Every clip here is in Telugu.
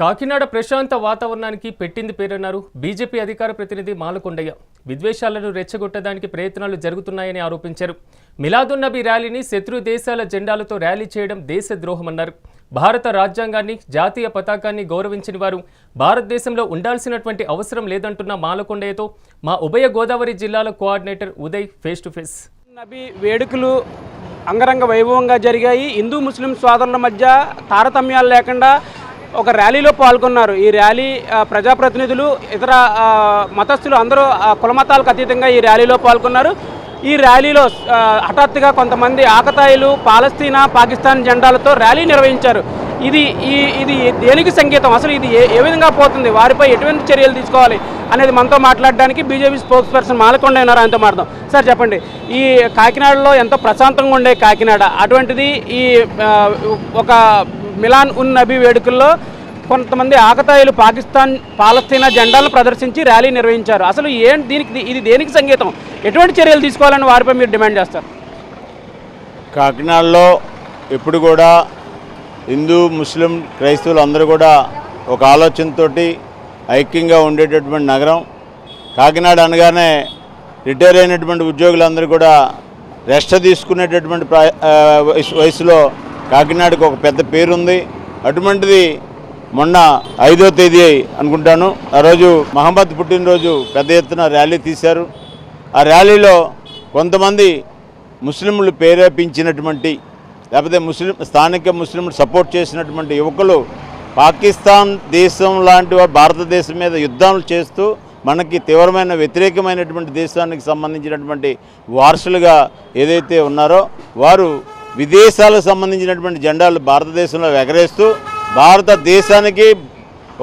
కాకినాడ ప్రశాంత వాతావరణానికి పెట్టింది పేరన్నారు బీజేపీ అధికార ప్రతినిధి మాలకొండయ్య. విద్వేషాలను రెచ్చగొట్టడానికి ప్రయత్నాలు జరుగుతున్నాయని ఆరోపించారు. మిలాదున్నబీ ర్యాలీని శత్రు దేశాల జెండాలతో ర్యాలీ చేయడం దేశద్రోహమన్నారు భారత రాజ్యాంగాన్ని జాతీయ పతాకాన్ని గౌరవించిన వారు భారతదేశంలో ఉండాల్సినటువంటి అవసరం లేదంటున్న మాలకొండయ్యతో మా ఉభయ గోదావరి జిల్లాల coordinator Uday face to face. Nabi వేడుకలు అంగరంగ వైభవంగా జరిగాయి. హిందూ ముస్లిం సోదరుల మధ్య తారతమ్యాలు లేకుండా ఒక ర్యాలీలో పాల్గొన్నారు. ఈ ర్యాలీ ప్రజాప్రతినిధులు ఇతర మతస్థులు అందరూ కులమతాలకు అతీతంగా ఈ ర్యాలీలో పాల్గొన్నారు. ఈ ర్యాలీలో హఠాత్తుగా కొంతమంది ఆకతాయిలు పాలస్తీనా పాకిస్తాన్ జెండాలతో ర్యాలీ నిర్వహించారు. ఇది ఈ ఇది దేనికి సంకేతం? అసలు ఇది ఏ ఏ విధంగా పోతుంది? వారిపై ఎటువంటి చర్యలు తీసుకోవాలి అనేది మనతో మాట్లాడడానికి బీజేపీ స్పోక్స్ పర్సన్ మాలకొండ ఉన్నారు ఆయనతో మాట్లాడదాం. సార్ చెప్పండి. ఈ కాకినాడలో ఎంతో ప్రశాంతంగా ఉండే కాకినాడ? అటువంటిది ఈ ఒక మిలాన్ ఉన్ నబీ వేడుకల్లో కొంతమంది ఆకతాయిలు పాకిస్తాన్ పాలస్తీనా జెండాలను ప్రదర్శించి ర్యాలీ నిర్వహించారు. అసలు ఏం దీనికి ఇది దేనికి సంగీతం ఎటువంటి చర్యలు తీసుకోవాలని వారిపై మీరు డిమాండ్ చేస్తారు? కాకినాడలో ఎప్పుడు కూడా హిందూ ముస్లిం క్రైస్తవులు అందరూ కూడా ఒక ఆలోచనతోటి ఐక్యంగా ఉండేటటువంటి నగరం. కాకినాడ అనగానే రిటైర్ అయినటువంటి ఉద్యోగులందరూ కూడా రెస్ట్ తీసుకునేటటువంటి ప్రా వయసు- వయసులో కాకినాడకు ఒక పెద్ద పేరుంది. అటువంటిది మొన్న ఐదో తేదీ అనుకుంటాను. ఆ రోజు మహమ్మద్ పుట్టినరోజు పెద్ద ఎత్తున ర్యాలీ తీశారు. ఆ ర్యాలీలో కొంతమంది ముస్లింలు ప్రేరేపించినటువంటి లేకపోతే ముస్లిం స్థానిక ముస్లింలు సపోర్ట్ చేసినటువంటి యువకులు పాకిస్తాన్ దేశం లాంటి భారతదేశం మీద యుద్ధాలు చేస్తూ మనకి తీవ్రమైన వ్యతిరేకమైనటువంటి దేశానికి సంబంధించినటువంటి వారసులుగా ఏదైతే ఉన్నారో వారు విదేశాలకు సంబంధించినటువంటి జెండాలు భారతదేశంలో ఎగరేస్తూ భారతదేశానికి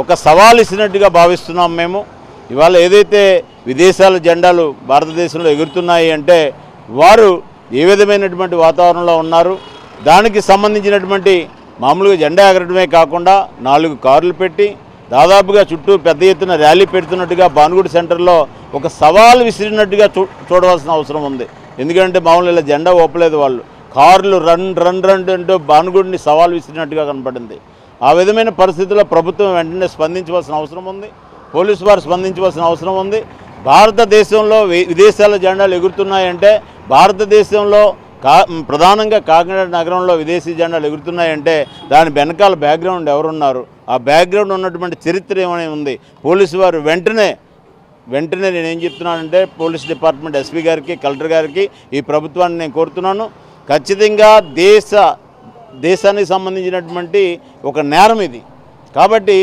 ఒక సవాల్ ఇచ్చినట్టుగా భావిస్తున్నాం మేము. ఇవాళ ఏదైతే విదేశాల జెండాలు భారతదేశంలో ఎగురుతున్నాయి అంటే వారు ఏ విధమైనటువంటి వాతావరణంలో ఉన్నారు దానికి సంబంధించినటువంటి మామూలుగా జెండా ఎగరడమే కాకుండా నాలుగు కార్లు పెట్టి దాదాపుగా చుట్టూ పెద్ద ఎత్తున ర్యాలీ పెడుతున్నట్టుగా భానుగుడి సెంటర్లో ఒక సవాల్ విసిరినట్టుగా చూ చూడవలసిన అవసరం ఉంది. ఎందుకంటే మామూలు ఇలా జెండా ఒప్పలేదు వాళ్ళు. కార్లు రన్ రన్ రన్ అంటూ బానుగుడిని సవాల్ విసిరినట్టుగా కనపడింది. ఆ విధమైన పరిస్థితుల్లో ప్రభుత్వం వెంటనే స్పందించవలసిన అవసరం ఉంది. పోలీసు వారు స్పందించవలసిన అవసరం ఉంది. భారతదేశంలో విదేశాల జెండాలు ఎగురుతున్నాయంటే భారతదేశంలో కా ప్రధానంగా కాకినాడ నగరంలో విదేశీ జెండాలు ఎగురుతున్నాయంటే దాని వెనకాల బ్యాక్గ్రౌండ్ ఎవరున్నారు? ఆ బ్యాక్గ్రౌండ్ ఉన్నటువంటి చరిత్ర ఏమని ఉంది? పోలీసు వారు వెంటనే వెంటనే నేను ఏం చెప్తున్నానంటే పోలీస్ డిపార్ట్మెంట్ ఎస్పీ గారికి కలెక్టర్ గారికి ఈ ప్రభుత్వాన్ని నేను కోరుతున్నాను. ఖచ్చితంగా దేశ దేశానికి సంబంధించినటువంటి ఒక నేరం ఇది. కాబట్టి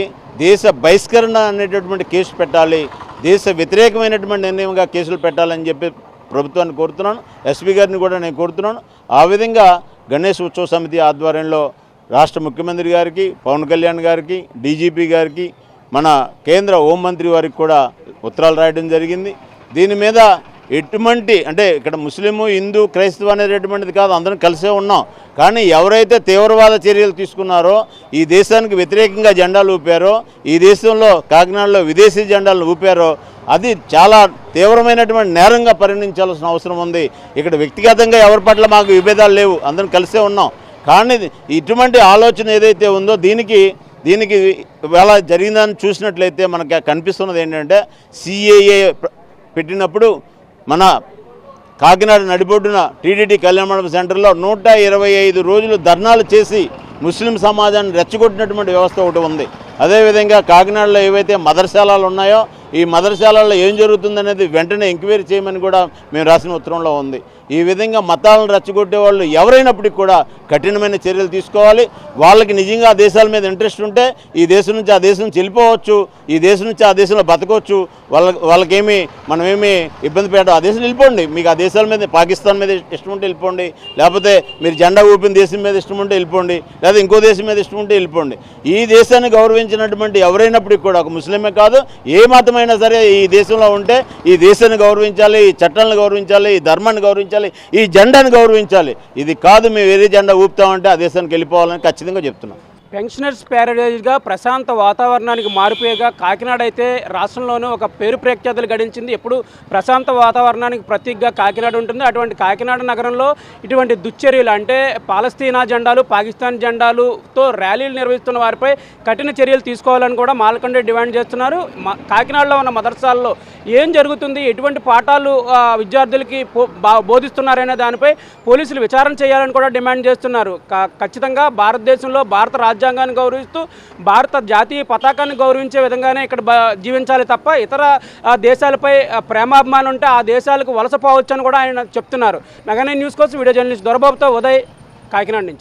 దేశ బహిష్కరణ అనేటటువంటి కేసు పెట్టాలి దేశ వ్యతిరేకమైనటువంటి నిర్ణయంగా కేసులు పెట్టాలని చెప్పి ప్రభుత్వాన్ని కోరుతున్నాను ఎస్పీ గారిని కూడా నేను కోరుతున్నాను. ఆ విధంగా గణేష్ ఉత్సవ సమితి ఆధ్వర్యంలో రాష్ట్ర ముఖ్యమంత్రి గారికి పవన్ కళ్యాణ్ గారికి డీజీపీ గారికి మన కేంద్ర హోంమంత్రి వారికి కూడా ఉత్తరాలు రాయడం జరిగింది. దీని మీద ఎటువంటి అంటే ఇక్కడ ముస్లిము హిందూ క్రైస్తవ అనేది ఎటువంటిది కాదు అందరం కలిసే ఉన్నాం. కానీ ఎవరైతే తీవ్రవాద చర్యలు తీసుకున్నారో ఈ దేశానికి వ్యతిరేకంగా జెండాలు ఊపారో ఈ దేశంలో కాకినాడలో విదేశీ జెండాలు ఊపారో అది చాలా తీవ్రమైనటువంటి నేరంగా పరిగణించాల్సిన అవసరం ఉంది. ఇక్కడ వ్యక్తిగతంగా ఎవరి పట్ల మాకు విభేదాలు లేవు అందరం కలిసే ఉన్నాం. కానీ ఇటువంటి ఆలోచన ఏదైతే ఉందో దీనికి దీనికి వేళ జరిగిందని చూసినట్లయితే మనకి కనిపిస్తున్నది ఏంటంటే సిఏఏ పెట్టినప్పుడు మన కాకినాడ నడిబొడ్డున టీడీటీ కళ్యాణ మండపం సెంటర్లో నూట ఇరవై ఐదు రోజులు ధర్నాలు చేసి ముస్లిం సమాజాన్ని రెచ్చగొట్టినటువంటి వ్యవస్థ ఒకటి ఉంది. అదేవిధంగా కాకినాడలో ఏవైతే మదర్శాలలు ఉన్నాయో ఈ మదర్శాలలో ఏం జరుగుతుందనేది వెంటనే ఎంక్వైరీ చేయమని కూడా మేము రాసిన ఉత్తరంలో ఉంది. ఈ విధంగా మతాలను రెచ్చగొట్టే వాళ్ళు ఎవరైనప్పటికీ కూడా కఠినమైన చర్యలు తీసుకోవాలి. వాళ్ళకి నిజంగా ఆ దేశాల మీద ఇంట్రెస్ట్ ఉంటే ఈ దేశం నుంచి ఆ దేశం నుంచి వెళ్ళిపోవచ్చు ఈ దేశం నుంచి ఆ దేశంలో బతకవచ్చు వాళ్ళ వాళ్ళకేమి మనమేమి ఇబ్బంది పెట్టడం ఆ దేశం వెళ్ళిపోండి. మీకు ఆ దేశాల మీద పాకిస్తాన్ మీద ఇష్టం ఉంటే వెళ్ళిపోండి. లేకపోతే మీరు జెండా ఊపిన దేశం మీద ఇష్టం ఉంటే వెళ్ళిపోండి. లేదా ఇంకో దేశం మీద ఇష్టం ఉంటే వెళ్ళిపోండి. ఈ దేశాన్ని గౌరవించినటువంటి ఎవరైనప్పటికీ కూడా ఒక ముస్లిమే కాదు. ఏ మతమైనా సరే ఈ దేశంలో ఉంటే ఈ దేశాన్ని గౌరవించాలి ఈ చట్టాలను గౌరవించాలి ఈ ధర్మాన్ని గౌరవించాలి. ఈ జెండాను గౌరవించాలి. ఇది కాదు మేము వేరే జెండా ఊపుతామంటే ఆ దేశానికి వెళ్ళిపోవాలని ఖచ్చితంగా చెప్తున్నాం. పెన్షనర్స్ ప్యారడైజ్గా ప్రశాంత వాతావరణానికి మారిపోయేగా కాకినాడ అయితే రాష్ట్రంలోనే ఒక పేరు ప్రఖ్యాతులు గడించింది. ఎప్పుడు ప్రశాంత వాతావరణానికి ప్రతీకగా కాకినాడ ఉంటుంది. అటువంటి కాకినాడ నగరంలో ఇటువంటి దుశ్చర్యలు అంటే పాలస్తీనా జెండాలు పాకిస్తాన్ జెండాలుతో ర్యాలీలు నిర్వహిస్తున్న వారిపై కఠిన చర్యలు తీసుకోవాలని కూడా మాలకొండ డిమాండ్ చేస్తున్నారు. కాకినాడలో ఉన్న మదర్సాల్లో ఏం జరుగుతుంది? ఎటువంటి పాఠాలు విద్యార్థులకి పో- బా- బోధిస్తున్నారనే దానిపై పోలీసులు విచారణ చేయాలని కూడా డిమాండ్ చేస్తున్నారు. ఖచ్చితంగా భారతదేశంలో భారత రాజ్యాంగాన్ని గౌరవిస్తూ భారత జాతీయ పతాకాన్ని గౌరవించే విధంగానే ఇక్కడ జీవించాలి తప్ప ఇతర ఆ, దేశాలపై ప్రేమాభిమానం ఉంటే ఆ దేశాలకు వలసపోవచ్చు అని కూడా ఆయన చెప్తున్నారు. నగనే న్యూస్ కోసం వీడియో జర్నలిస్ట్ దొరబాబుతో ఉదయ్ కాకినాడ నుంచి.